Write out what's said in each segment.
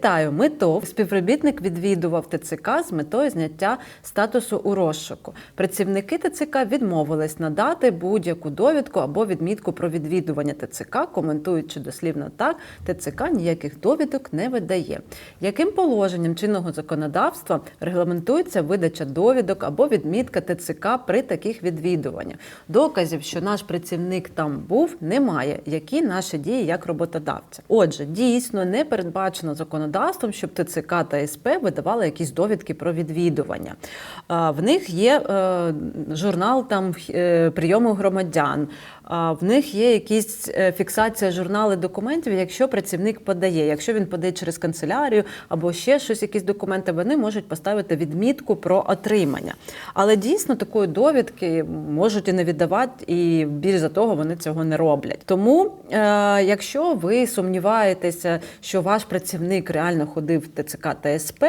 Вітаю, МИТОВ. Співробітник відвідував ТЦК з метою зняття статусу у розшуку. Працівники ТЦК відмовились надати будь-яку довідку або відмітку про відвідування ТЦК, коментуючи дослівно так, ТЦК ніяких довідок не видає. Яким положенням чинного законодавства регламентується видача довідок або відмітка ТЦК при таких відвідуваннях? Доказів, що наш працівник там був, немає. Які наші дії як роботодавця? Отже, дійсно не передбачено законодавством, щоб ТЦК та СП видавали якісь довідки про відвідування. В них є е, журнал там е, прийому громадян. В них є якісь е, фіксація журнали документів, якщо працівник подає. Якщо він подає через канцелярію або ще щось, якісь документи, вони можуть поставити відмітку про отримання. Але дійсно такої довідки можуть і не віддавати, і більш за того, вони цього не роблять. Тому, якщо ви сумніваєтеся, що ваш працівник реально ходив в ТЦК та СП,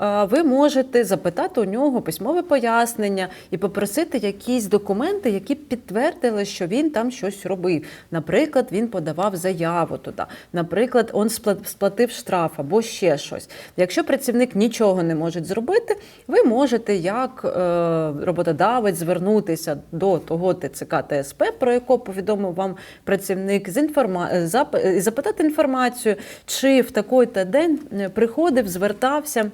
ви можете запитати у нього письмове пояснення і попросити якісь документи, які підтвердили, що він там щось робив. Наприклад, він подавав заяву туди, наприклад, спла- сплатив штраф або ще щось. Якщо працівник нічого не може зробити, ви можете як е, роботодавець звернутися до того ТЦК та СП, про яку повідомив вам працівник, з інформа... зап- запитати інформацію, чи в такий-то день е, приходив, звертався.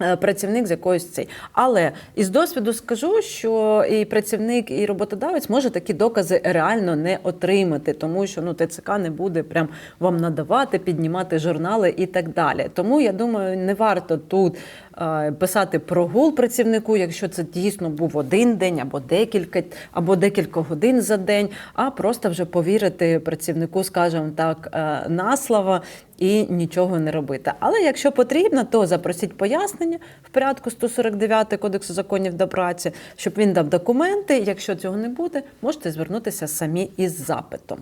Е, Працівник з якоїсь цей. Але із досвіду скажу, що і працівник, і роботодавець може такі докази реально не отримати, тому що ну ТЦК не буде прям вам надавати, піднімати журнали і так далі. Тому я думаю, не варто тут е, писати прогул працівнику, якщо це дійсно був один день або декілька, або декілька годин за день, а просто вже повірити працівнику, скажімо так, е, на слово і нічого не робити. Але якщо потрібно, то запросіть пояснення в порядку 149 Кодексу законів до праці, щоб він дав документи. Якщо цього не буде, можете звернутися самі із запитом.